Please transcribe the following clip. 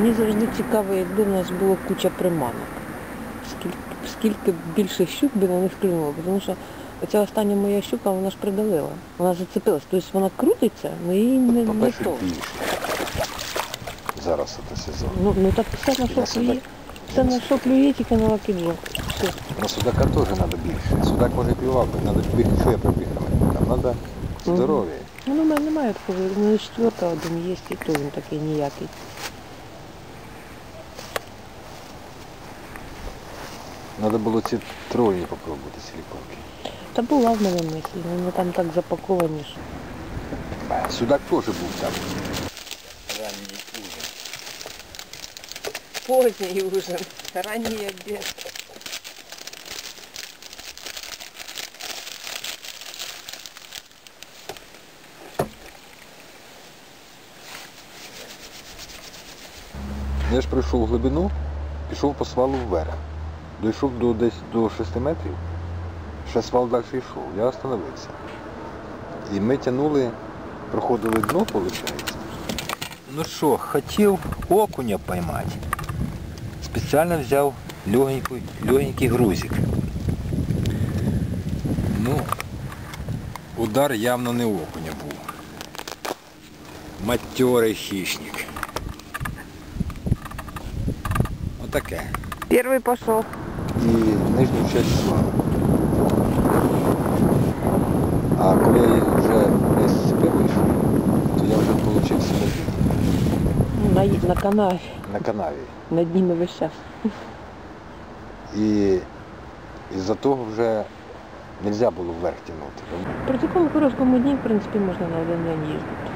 Мені завжди цікаво, якби в нас було куча приманок. Скільки, скільки більше щук би на них клюнуло, тому що оця остання моя щука, вона ж придавила. Вона зацепилась. Тобто вона крутиться, але її не, не то. більше. Зараз це сезон. Ну, ну так все на що клює. Все на що клює, тільки на лакіджо. На судака теж треба більше. Судак може клював, би, треба більше, що я прибігав. Там треба здоров'я. Ну, у мене немає такого. У мене четверка один є, і то він такий ніякий. Треба було ці тройні попробувати силіконки. Та була в мене мисль, вони там так запаковані. що. Судак теж був там. Ранній ужин. Поздній ужин, ранній обід. Я ж прийшов в глибину, пішов по свалу вверх. Дійшов до десь до 6 метрів, ще свал далі йшов. Я остановився. І ми тягнули, проходили дно, виходить. Ну що, хотів окуня поймати. Спеціально взяв легенький, легенький грузик. Ну, удар явно не окуня був. Материй хищник. Отаке. Перший пішов. І нижню часть свалу. А коли я вже десь з вийшов, то я вже отримав себе На, на канаві, на канаві. над ними весь час. І із-за того вже не можна було вверх тягнути. При такому короткому дні, в принципі, можна на один день їздити.